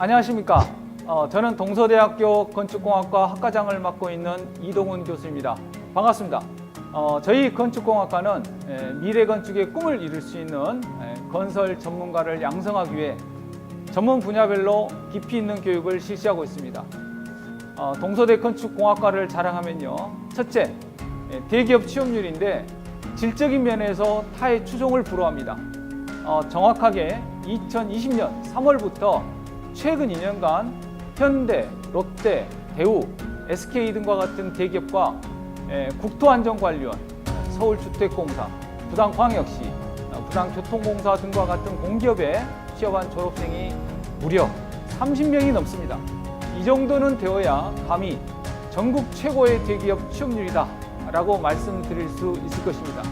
안녕하십니까. 어, 저는 동서대학교 건축공학과 학과장을 맡고 있는 이동훈 교수입니다. 반갑습니다. 어, 저희 건축공학과는 에, 미래 건축의 꿈을 이룰 수 있는 에, 건설 전문가를 양성하기 위해 전문 분야별로 깊이 있는 교육을 실시하고 있습니다. 어, 동서대 건축공학과를 자랑하면요. 첫째, 에, 대기업 취업률인데 질적인 면에서 타의 추종을 불허합니다. 어, 정확하게 2020년 3월부터 최근 2년간 현대, 롯데, 대우, SK 등과 같은 대기업과 에, 국토안전관리원, 서울주택공사, 부당광역시, 어, 부당교통공사 등과 같은 공기업에 취업한 졸업생이 무려 30명이 넘습니다. 이 정도는 되어야 감히 전국 최고의 대기업 취업률이다 라고 말씀드릴 수 있을 것입니다.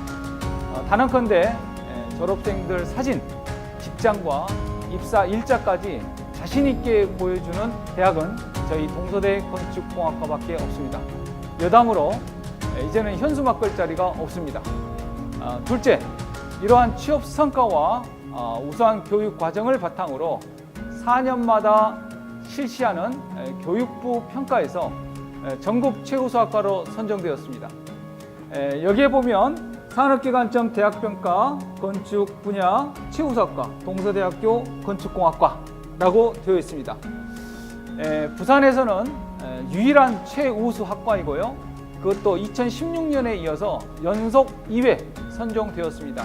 어, 단언컨대 에, 졸업생들 사진, 직장과 입사 일자까지 자신 있게 보여주는 대학은 저희 동서대 건축공학과밖에 없습니다. 여담으로 에, 이제는 현수막걸 자리가 없습니다. 아, 둘째, 이러한 취업 성과와 아, 우수한 교육 과정을 바탕으로 4년마다 실시하는 에, 교육부 평가에서 에, 전국 최우 수학과로 선정되었습니다. 에, 여기에 보면 산업기관점 대학평가 건축 분야 최우수학과 동서대학교 건축공학과 라고 되어 있습니다. 에, 부산에서는 에, 유일한 최우수 학과이고요. 그것도 2016년에 이어서 연속 2회 선정되었습니다.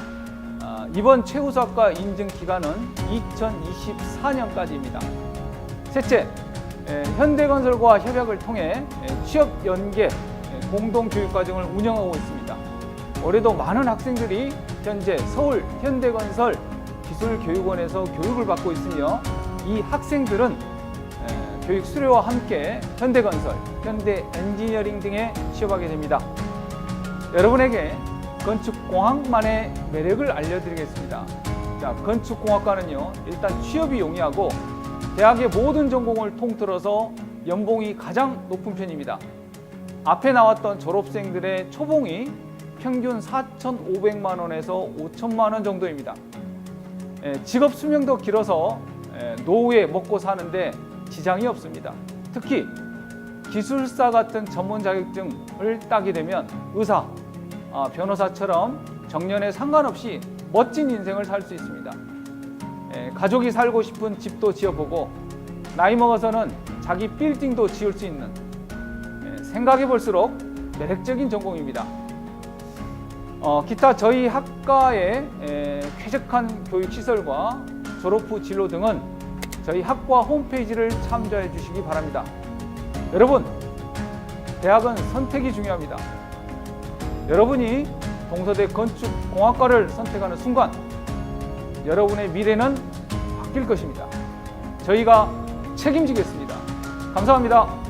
아, 이번 최우수 학과 인증 기간은 2024년까지입니다. 셋째, 에, 현대건설과 협약을 통해 에, 취업 연계 에, 공동 교육 과정을 운영하고 있습니다. 올해도 많은 학생들이 현재 서울 현대건설 기술교육원에서 교육을 받고 있으며 이 학생들은 에, 교육 수료와 함께 현대건설, 현대 엔지니어링 등에 취업하게 됩니다. 여러분에게 건축공학만의 매력을 알려드리겠습니다. 자, 건축공학과는요, 일단 취업이 용이하고 대학의 모든 전공을 통틀어서 연봉이 가장 높은 편입니다. 앞에 나왔던 졸업생들의 초봉이 평균 4,500만 원에서 5천만 원 정도입니다. 예, 직업 수명도 길어서 예, 노후에 먹고 사는데 지장이 없습니다. 특히 기술사 같은 전문 자격증을 따게 되면 의사, 아, 변호사처럼 정년에 상관없이 멋진 인생을 살 수 있습니다. 예, 가족이 살고 싶은 집도 지어보고 나이 먹어서는 자기 빌딩도 지을 수 있는 예, 생각해 볼수록 매력적인 전공입니다. 어, 기타 저희 학과의 에, 쾌적한 교육 시설과 졸업 후 진로 등은 저희 학과 홈페이지를 참조해 주시기 바랍니다. 여러분, 대학은 선택이 중요합니다. 여러분이 동서대 건축공학과를 선택하는 순간 여러분의 미래는 바뀔 것입니다. 저희가 책임지겠습니다. 감사합니다.